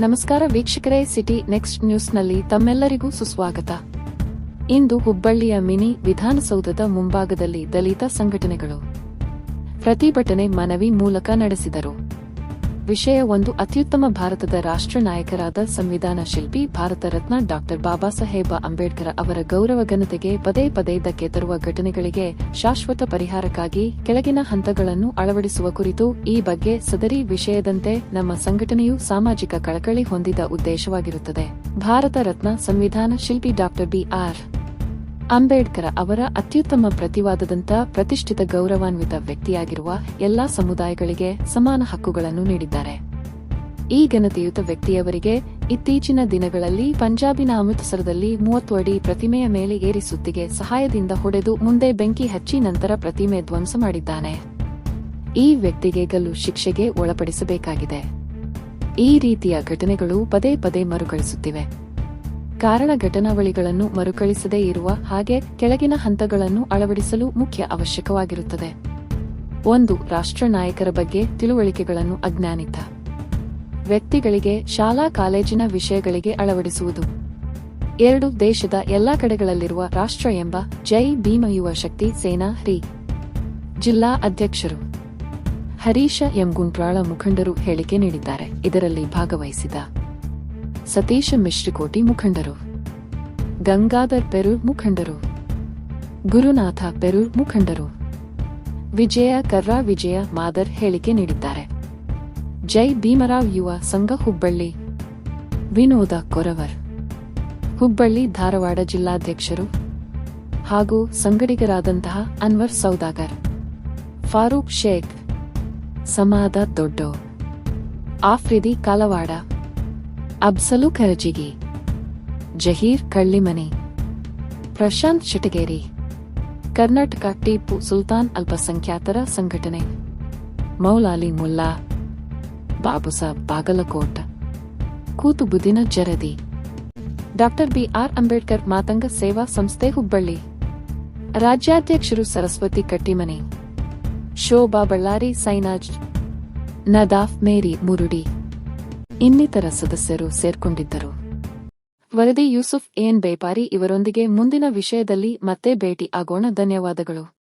ನಮಸ್ಕಾರ ವೀಕ್ಷಕರೇ, city next ನ್ಯೂಸ್ನಲ್ಲಿ ತಮ್ಮೆಲ್ಲರಿಗೂ ಸುಸ್ವಾಗತ. ಇಂದು ಹುಬ್ಬಳ್ಳಿಯ ಮಿನಿ ವಿಧಾನಸೌಧದ ಮುಂಭಾಗದಲ್ಲಿ ದಲಿತ ಸಂಘಟನೆಗಳು ಪ್ರತಿಭಟನೆ ಮನವಿ ಮೂಲಕ ನಡೆಸಿದರು. ವಿಷಯ ಒಂದು ಅತ್ಯುತ್ತಮ ಭಾರತದ ರಾಷ್ಟ್ರ ನಾಯಕರಾದ ಸಂವಿಧಾನ ಶಿಲ್ಪಿ, ಭಾರತ ರತ್ನ ಡಾಕ್ಟರ್ ಬಾಬಾ ಸಾಹೇಬ ಅಂಬೇಡ್ಕರ್ ಅವರ ಗೌರವ ಘನತೆಗೆ ಪದೇ ಪದೇ ಧಕ್ಕೆ ತರುವ ಘಟನೆಗಳಿಗೆ ಶಾಶ್ವತ ಪರಿಹಾರಕ್ಕಾಗಿ ಕೆಳಗಿನ ಹಂತಗಳನ್ನು ಅಳವಡಿಸುವ ಕುರಿತು ಈ ಬಗ್ಗೆ ಸದರಿ ವಿಷಯದಂತೆ ನಮ್ಮ ಸಂಘಟನೆಯು ಸಾಮಾಜಿಕ ಕಳಕಳಿ ಹೊಂದಿದ ಉದ್ದೇಶವಾಗಿರುತ್ತದೆ. ಭಾರತ ರತ್ನ ಸಂವಿಧಾನ ಶಿಲ್ಪಿ ಡಾಕ್ಟರ್ ಬಿಆರ್ ಅಂಬೇಡ್ಕರ್ ಅವರ ಅತ್ಯುತ್ತಮ ಪ್ರತಿವಾದದಂತ ಪ್ರತಿಷ್ಠಿತ ಗೌರವಾನ್ವಿತ ವ್ಯಕ್ತಿಯಾಗಿರುವ ಎಲ್ಲಾ ಸಮುದಾಯಗಳಿಗೆ ಸಮಾನ ಹಕ್ಕುಗಳನ್ನು ನೀಡಿದ್ದಾರೆ. ಈ ಘನತೆಯುತ ವ್ಯಕ್ತಿಯವರಿಗೆ ಇತ್ತೀಚಿನ ದಿನಗಳಲ್ಲಿ ಪಂಜಾಬಿನ ಅಮೃತಸರದಲ್ಲಿ ಮೂವತ್ತು ಅಡಿ ಪ್ರತಿಮೆಯ ಮೇಲೆ ಏರಿ ಸುತ್ತಿಗೆ ಸಹಾಯದಿಂದ ಹೊಡೆದು ಮುಂದೆ ಬೆಂಕಿ ಹಚ್ಚಿ ನಂತರ ಪ್ರತಿಮೆ ಧ್ವಂಸ ಮಾಡಿದ್ದಾನೆ. ಈ ವ್ಯಕ್ತಿಗೆ ಗಲ್ಲು ಶಿಕ್ಷೆಗೆ ಒಳಪಡಿಸಬೇಕಾಗಿದೆ. ಈ ರೀತಿಯ ಘಟನೆಗಳು ಪದೇ ಪದೇ ಮರುಕಳಿಸುತ್ತಿವೆ. ಕಾರಣ ಘಟನಾವಳಿಗಳನ್ನು ಮರುಕಳಿಸದೇ ಇರುವ ಹಾಗೆ ಕೆಳಗಿನ ಹಂತಗಳನ್ನು ಅಳವಡಿಸಲು ಮುಖ್ಯ ಅವಶ್ಯಕವಾಗಿರುತ್ತದೆ. ಒಂದು, ರಾಷ್ಟ್ರ ನಾಯಕರ ಬಗ್ಗೆ ತಿಳುವಳಿಕೆಗಳನ್ನು ಅಜ್ಞಾನಿತ ವ್ಯಕ್ತಿಗಳಿಗೆ ಶಾಲಾ ಕಾಲೇಜಿನ ವಿಷಯಗಳಿಗೆ ಅಳವಡಿಸುವುದು. ಎರಡು, ದೇಶದ ಎಲ್ಲಾ ಕಡೆಗಳಲ್ಲಿರುವ ರಾಷ್ಟ್ರ ಎಂಬ ಜೈ ಭೀಮ ಯುವ ಶಕ್ತಿ ಸೇನಾ ಹ್ರಿ. ಜಿಲ್ಲಾ ಅಧ್ಯಕ್ಷರು ಹರೀಶ ಎಂ ಗುಂಟ್ರಾಳ ಮುಖಂಡರು ಹೇಳಿಕೆ ನೀಡಿದ್ದಾರೆ. ಇದರಲ್ಲಿ ಭಾಗವಹಿಸಿದ ಸತೀಶ ಮಿಶ್ರಿಕೋಟಿ ಮುಖಂಡರು. ಗಂಗಾಧರ್ ಪೆರೂರ್ ಮುಖಂಡರು. ಗುರುನಾಥ ಪೆರೂರ್ ಮುಖಂಡರು. ವಿಜಯ ಕರ್ರಾ ವಿಜಯ ಮಾದರ್ ಹೇಳಿಕೆ ನೀಡಿದ್ದಾರೆ. ಜೈ ಭೀಮರಾವ್ ಯುವ ಸಂಘ ಹುಬ್ಬಳ್ಳಿ. ವಿನೋದ ಕೊರವರ್. ಹುಬ್ಬಳ್ಳಿ ಧಾರವಾಡ ಜಿಲ್ಲಾಧ್ಯಕ್ಷರು. ಹಾಗೂ ಸಂಗಡಿಗರಾದಂತಹ ಅನ್ವರ್ ಸೌದಾಗರ್. ಫಾರೂಕ್ ಶೇಖ್. ಸಮಾದ ದೊಡ್ಡೋ. ಆಫ್ರಿದಿ ಕಾಲವಾಡ. ಅಬ್ಸಲು ಕರಜಿಗಿ. ಜಹೀರ್ ಕಳ್ಳಿಮನಿ. ಪ್ರಶಾಂತ್ ಚಿಟಗೇರಿ ಕರ್ನಾಟಕ ಟಿಪ್ಪು ಸುಲ್ತಾನ್ ಅಲ್ಪಸಂಖ್ಯಾತರ ಸಂಘಟನೆ. Moulali Mulla. Babusab Bagalkot. Kutubudin Jaradi. Doctor B R Ambedkar Matanga ಸೇವಾ ಸಂಸ್ಥೆ ಹುಬ್ಬಳ್ಳಿ. ರಾಜ್ಯಾಧ್ಯಕ್ಷರು ಸರಸ್ವತಿ ಕಟ್ಟಿಮನಿ. ಶೋಭಾ ಬಳ್ಳಾರಿ ಸೈನಾಜ್. ನದಾಫ್ ಮೇರಿ ಮುರುಡಿ. ಇನ್ನಿತರ ಸದಸ್ಯರು ಸೇರ್ಕೊಂಡಿದ್ದರು. ವರದಿ ಯೂಸುಫ್ ಎನ್. ಬೇಪಾರಿ ಇವರೊಂದಿಗೆ ಮುಂದಿನ ವಿಷಯದಲ್ಲಿ ಮತ್ತೆ ಭೇಟಿ ಆಗೋಣ. ಧನ್ಯವಾದಗಳು.